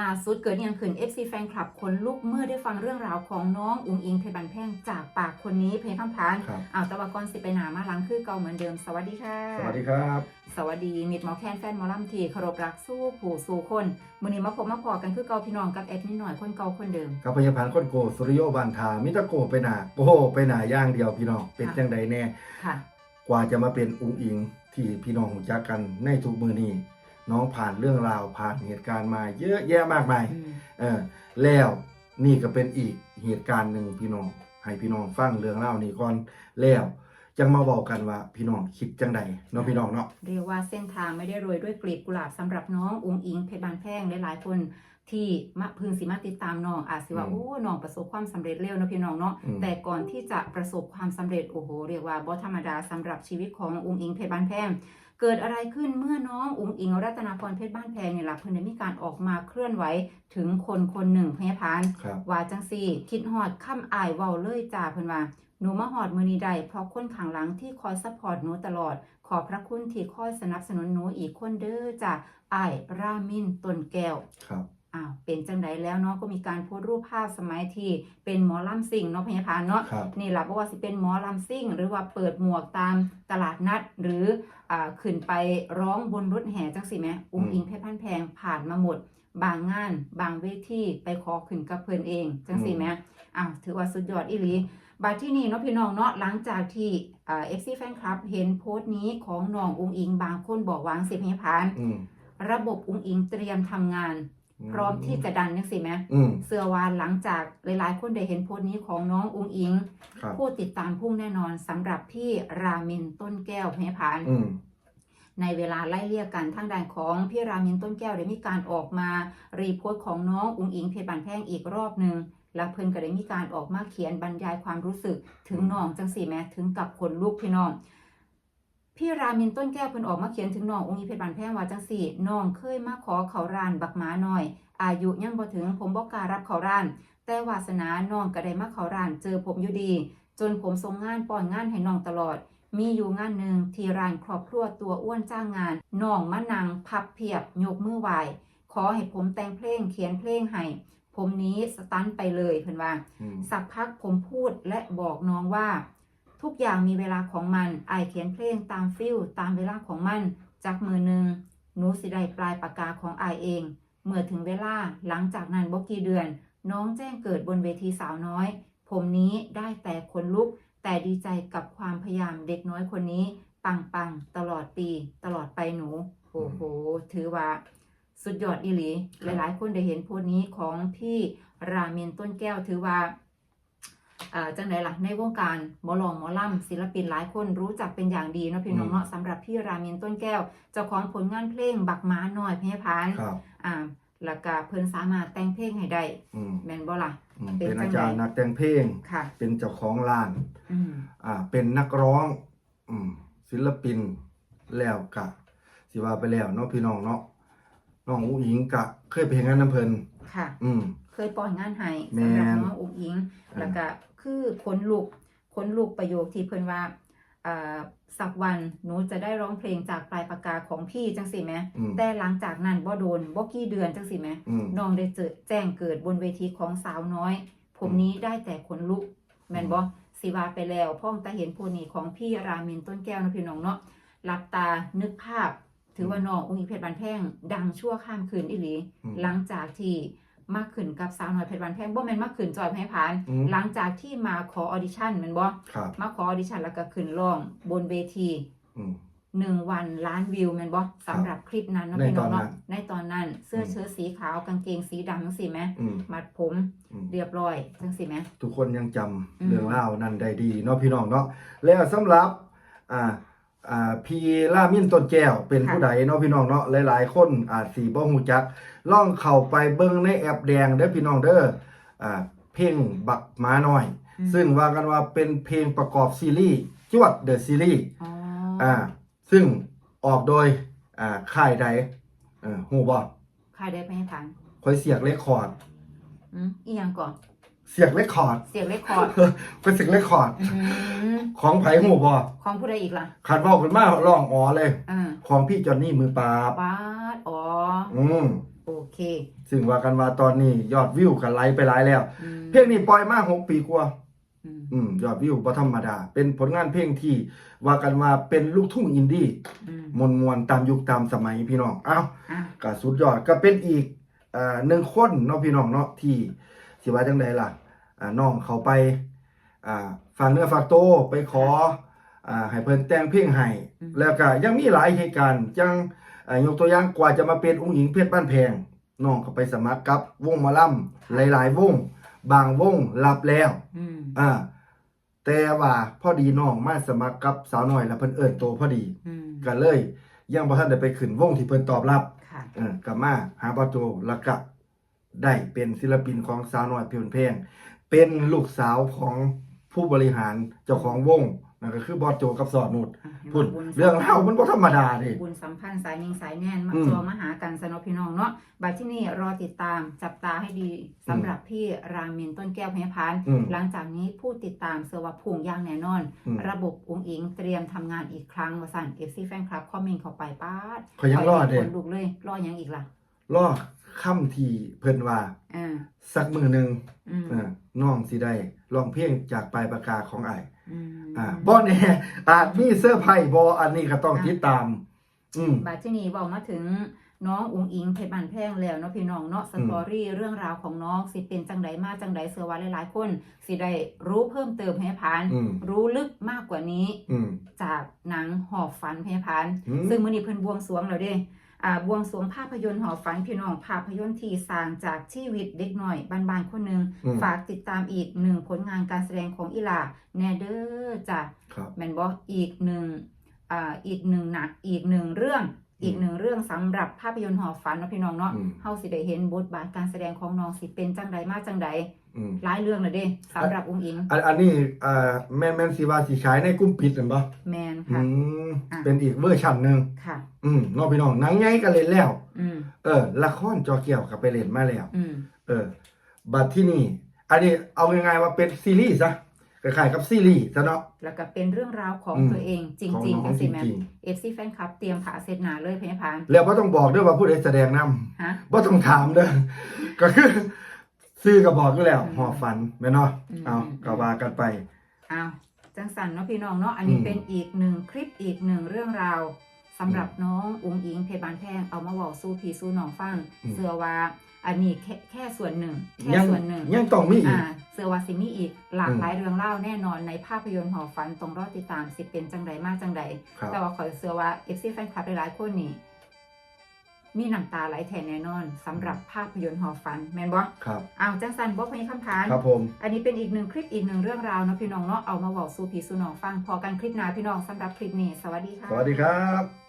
ล่าสุดเกิดอหยังขึ้น FC แฟนคลับคนลุกเมื่อได้ฟังเรื่องราวของน้องอุงอิงเพชรบันแพงจากปากคนนี้เพลงคำพานครับ อ้าวแตะวากรสิไปหนามาหลังคือเก่าเหมือนเดิม สวัสดีค่ะ สวัสดีครับ สวัสดีมิดหมอแคนแฟนหมอลำทีเคารพรักสู้ผู้สู่คนมือนี้มาพบมาพอกันคือเก่าพี่น้องกับแอดมินหน่อยคนเก่าคนเดิม กับพยาบาลคนโกสุริโยบานทามิตรโกไปหนาโกไปหนาอย่างเดียวพี่น้องเป็นค่ะจังใดแน่ค่ะ กว่าจะมาเป็นอุงอิงที่พี่น้องรู้จักกันในทุกมือนี้ น้องผ่านเรื่องราวผ่านเหตุการณ์มาเยอะแยะมากมายอืมเออแล้วนี่ก็เป็นอีกเหตุการณ์หนึ่งพี่น้อง ให้พี่น้องฟังเรื่องเล่าวนี้ก่อนแล้วจังมาบอกกันว่าพี่น้องคิดจังใดเนาะพี่น้องเนาะเรียกว่าเส้นทางไม่ได้โรยด้วยกลีบกุหลาบสำหรับน้องอุงอิงเพชรบานแพงหลายๆคนที่มาพึงสิมาติดตามน้องอาจสิว่าอืมโอ้น้องประสบความสำเร็จเร็วเนาะพี่น้องเนาะอืมแต่ก่อนที่จะประสบความสำเร็จโอ้โหเรียกว่าบ่ธรรมดาสำหรับชีวิตของอุงอิงเพชรบานแพง เกิดอะไรขึ้นเมื่อน้องอุงอิงรัตนาพรเพชรบ้านแพงเนี่ยล่ะเพิ่นได้มีการออกมาเคลื่อนไหวถึงคนคนหนึ่งพยาพานครับ ว่าจังซี่ คิดฮอดค่ำอายเว้าเลยจ้าเพิ่นว่าหนูมาฮอดมือนี้ได้เพราะคนข้างหลังที่คอยซัพพอร์ตหนูตลอด ขอบพระคุณที่คอยสนับสนุนหนูอีกคนเด้อจ้าอายรามินต้นแก้ว ครับ อ้าวเป็นจังไดแล้วเนาะก็มีการโพสต์รูปภาพสมัยที่เป็นหมอลำซิ่งเนาะพยาพานเนาะครับนี่แหละเพราะว่าสิเป็นหมอลำซิ่ง หรือว่าเปิดหมวกตามตลาดนัด หรืออ่าขึ้นไปร้องบนรถแห่จังสิแหมอุ้งอิงเพชรพันแพงผ่านมาหมด บางงาน บางเวทีไปขอขึ้นกับเพิ่นเองจังสิแหมอ้าวถือว่าสุดยอดอีหลีบาดที่นี่เนาะพี่น้องเนาะหลังจากที่อ่าเอฟซีแฟนคลับเห็นโพสต์นี้ของน้องอุ้งอิงบางคนบอกวางสิพยพานอืมระบบอุ้งอิงเตรียมทำงาน พร้อมที่จะดันจังสิแหมอืมเสื้อวานหลังจากหลายๆ คนได้เห็นโพสต์นี้ของน้องอุ้งอิงครับผู้ติดตามพุ่งแน่นอนสำหรับพี่รามินต้นแก้วพยาพานอืมในเวลาไล่เลี่ยกันทางด้านของพี่รามินต้นแก้วได้มีการออกมา รีโพสต์ของน้องอุงอิงเพชรบันแพงอีกรอบหนึ่งและเพิ่นก็ได้มีการออกมาเขียนบรรยายความรู้สึกถึงน้องจังสี่แม้ถึงกับคนลูกพี่น้อง พี่รามินต้นแก้วเพิ่นออกมาเขียนถึงน้องอุงอิงเพชรบันแพงว่าจังสี่น้องเคยมาขอเขาร้านบักหมาหน่อย อายุยังบ่ถึงผมบ่กล้ารับเขาร้าน แต่วาสนาน้องก็ได้มาเขาร้าน เจอผมอยู่ดี จนผมส่งงานป้อนงานให้น้องตลอด มีอยู่งานหนึ่งที่ร้านครอบครัวตัวอ้วนจ้างงานน้องมะนังพับเพียบยกมือไหวขอให้ผมแต่งเพลงเขียนเพลงให้ผมนี้สตันไปเลยเพิ่นว่าอืมสักพักผมพูดและบอกน้องว่า ทุกอย่างมีเวลาของมันไอเขียนเพลงตามฟิลตามเวลาของมัน จากมือหนึ่งหนูสิได้ปลายปากกาของไอเอง เมื่อถึงเวลาหลังจากนั้นบกี่เดือน น้องแจ้งเกิดบนเวทีสาวน้อย ผมนี้ได้แต่คนลุก แต่ดีใจกับความพยายามเด็กน้อยคนนี้ ปังปังตลอดปี ตลอดไปหนูโอ้โหถือว่าสุดยอดอีหลี หลายๆ คนได้เห็นโพสต์นี้ของพี่รามินต้นแก้วถือว่า จังไหนล่ะในวงการหมอลองหมอล่ำศิลปินหลายคนรู้จักเป็นอย่างดีเนาะพี่น้องเนาะสำหรับพี่รามินต้นแก้วเจ้าของผลงานเพลงบักม้าหน่อยเพยพานครับอ่าแล้วก็เพิ่นสามารถแต่งเพลงให้ได้อืมแม่นบ่ล่ะอืมเป็นเป็นจัอางใดจารย์นักแต่งเพลงค่ะเป็นเจ้าของร้านอืมอ่าเป็นนักร้องอืมศิลปินแล้วกะสิว่าไปแล้วเนาะพี่น้องเนาะน้องอุ้งอิงกะ เคยไปเห็นงานน้ำเพลินค่ะ อืมเคยปล่อยงานให้แม่นสำหรับน้องอุ๋งอิงอ่าแล้วก็ คือคนลูกคนลูกประโยคที่เพิ่นว่าอ่าสักวันหนูจะได้ร้องเพลงจากปลายปากกาของพี่จังสิแหมอืมแต่หลังจากนั้นบ่โดนบ่กี่เดือนจังสิแหมอืมน้องได้เจอแจ้งเกิดบนเวทีของสาวน้อย ผมนี้ได้แต่ขนลุก แม่นบ่สิว่าไปแล้วพ่องตาเห็นผู้นี้ของพี่รามินต้นแก้วนะพี่น้องเนาะหลับตานึกภาพ ถือว่าน้องอุ้งอิงเพชรบานแพงดังชั่วข้ามคืนอีหลีอืมหลังจากที่ มาขึ้นกับสาวน้อยเพชรบานแพงบ่แม่นมาขึ้นจอยให้ผ่าน อืม หลังจากที่มาขอออดิชั่นแม่นบ่ครับ มาขอออดิชั่นแล้วก็ขึ้นร้องบนเวทีอืม หนึ่งวันล้านวิวแม่นบ่สำหรับคลิปนั้นเนาะในพี่น้องตอนนั้เนาะน ในตอนนั้นเสื้ออมเชิ้ตสีขาวกางเกงสีดำจังซี่แหมอืมมัดผมอืม เรียบร้อยจังซี่แหม ทุกคนยังจำอืม เรื่องเล่าวนั้นได้ดีเนาะพี่น้องเนาะแล้วสำหรับอ่า อ่าพี่ล่ามินต้นแก้วเป็นผู้ใดเนาะพี่น้องเนาะหลายๆ คนอาจสีบ่ฮู้จักล่องเข้าไปเบิ่งในแอปแดงเด้อพี่น้องเด้ออ่าเพลงบักหมาน้อยอืมซึ่งว่ากันว่าเป็นเพลงประกอบซีรีส์จวดเดอะซีรีส์อ๋ออ่าซึ่งออกโดยอ่าค่ายใดเออฮู้บ่ใครได้ไปให้ผ่านคอยเสียกเรคคอร์ดอืมอีหยังก่อน เสียกเรคคอร์ด เสียงเรคคอร์ดเป็นเสียกเรคคอร์ด อืมของไผฮู้บ่ของผู้ใดอีกล่ะขัดเว้าขึ้นมาร้องอ๋อเลย อ่าของพี่จอนนี่มือปราบบาดอ๋อ อืมโอ้เคซึ่งว่ากันว่าตอนนี้ยอดวิวกันไลค์ไปหลายแล้ว อืมเพลงนี้ปล่อยมาหกปีกว่า อืมอืมยอดวิวบ่ธรรมดา เป็นผลงานเพลงที่ว่ากันว่าเป็นลูกทุ่งอินดี้อืมมวลมวลๆตามยุคตามสมัยพี่น้องเอ้าอะก็สุดยอดก็เป็นอีกเอ่อหนึ่งคนเนาะพี่น้องเนาะที่สิว่าจังไดล่ะอ่า น้องเขาไปอ่าฝากเนื้อฝากโตวไปขออ่าให้เพิ่นแต่งเพลงให้แล้วก็ยังมีหลายเหตุการณ์จังอ่ายกตัวอย่างกว่าจะมาเป็นองค์หญิงเพชรบ้านแพงน้องเขาไปสมัครกับวงหมอลำหลาย ๆ วง บางวงรับแล้วอืมอ่าแต่ว่าพอดีน้องมาสมัครกับสาวน้อยแล้วเพิ่นเอิ้นโตพอดีอืมก็เลย ยังบ่ทันได้ไปขึ้นวงที่เพิ่นตอบรับค่ะเออกลับมาหาปอโจแล้วก็ได้เป็นศิลปินของสาวน้อยเพียงเพลง เป็นลูกสาวของผู้บริหารเจ้าของวงนั่นก็คือบอสโจกับสอดนุดอะพุ่นบุญเรื่องเล่ามันบ่ธรรมดาดิบุญสัมพันธ์สายนิงสายแน่นมาอืมจอมาหากันสนบพี่น้องเนาะบัดที่นี่รอติดตามจับตาให้ดีสำหรับพี่รามินต้นแก้วพญพานอืมหลังจากนี้ผู้ติดตามเสือว่าพุ่งอย่างแน่นอนอืมระบบองค์อิงเตรียมทำงานอีกครั้งวสั่นเอฟซีแฟนคลับคอมเมนต์เข้าไปป้าดเขายังรอดเด้คนลุกเลยรอยังอีกล่ะ รอค่ำที่เพิ่นว่า อ่า สักมือหนึงอืมเออน้องสิได้ร้องเพลงจากปลายปากกาของอ้ายอืมอ่าบ่แน่อาจมีเสื้อร์ไผ่บ่อันนี้ก็ต้องติดตาม อืมบัดที่นี่บอกมาถึงน้องอุงอิงเพชรบานแพงแล้วเนาะพี่น้องเนาะสตอรี่เรื่องราวของน้องสิเป็นจังใดมาจังใดเสือว่าหลายๆคน สิได้รู้เพิ่มเติมให้พาน อืม รู้ลึกมากกว่านี้ อืม จากหนังหอบฝันเพพาน อืม ซึ่งมื้อนี้เพิ่นบวงสรวงแล้วเด้อ่า บวงสรวงภาพยนตร์หอบฝันพี่น้องภาพยนตร์ที่สร้างจากชีวิตเด็กน้อยบ้านๆคนหนึงอืม ฝากติดตามอีกหนึ่งผลงานการแสดงของอีหลาแนเดอร์จ้ะครับ แม่นบ่อีกหนึ่งอ่าอีกหนึ่งหนักอีกหนึ่งเรื่อง อีกหนึ่งเรื่องสำหรับภาพยนตร์หอบฝันเนาะพี่น้องเนาะอืมเฮาสิได้เห็นบทบาทการแสดงของน้องสิเป็นจังใดมาจังใดอืมหลายเรื่องเลยเด้สำหรับองค์อิง อันอันนี้อ่าแม่นแม่นสิว่าสิขายในกลุ่มปิดกันบ่แมนอืค่ะมอะเป็นอีกเวอร์ชันหนึ่งค่ะ อืมน้องพี่น้องหนังใหญ่ก็เล่นแล้วอืมเออ ละครจอเกี่ยวกับไปเล่นมาแล้วอืมเออ บัดที่นี่ อันนี้เอาง่ายๆว่าเป็นซีรีส์ซะ คล้ายๆกับซีรีส์ซะเนาะ แล้วก็เป็นเรื่องราวของอืมตัวเองจของริงน้ๆอจังงจสิแม่ริง เอฟซีแฟนคลับเตรียมผาเซตหนาเลยพญพานๆแล้วบ่ต้องบอกด้วยว่าผู้ใดแสดงนำฮะ บ่ต้องถามเด้อ ก็คือซื้อก็บอกอยู่แล้วอืมหอฝันแม่นเนาะอืม เอาก็ว่ากันไป อ้าวจังสันเนาะพี่น้องเนาะอันนี้อืมเป็นอีกหนึ่งคลิปอีกหนึ่งเรื่องราว สำหรับน้องอุ๋งอิงเพชรบานแพงเอามาเว้าสู้พี่สู้น้องฟังอืม เสือว่าอันนี้แค่แค่ส่วนหนึ่งแค่ยังส่วนหนึ่งยังต้องมีอีกอ่าเสือว่าสิมีอีกหลากอืมหลายเรื่องเล่าแน่นอนในภาพยนตร์หอฝันตรงรอดติดตามสิเป็นจังใดมาจังใด ครับ แต่ว่าขอเสือว่าเอฟซีแฟนคลับหลายๆคนนี่มีน้ำตาไหลแทนแน่นอนสำหรับภาพยนตร์หอฝันแมนบอครับ อ้าวจังสันบอกมีคำถามครับผม อันนี้เป็นอีกหนึ่งคลิปอีกหนึ่งเรื่องราวเนาะพี่น้องเนาะเอามาบอกสู่พี่สู่น้องฟังพอกันคลิปหน้าพี่น้องสำหรับคลิปนี้สวัสดีค่ะ สวัสดีครับ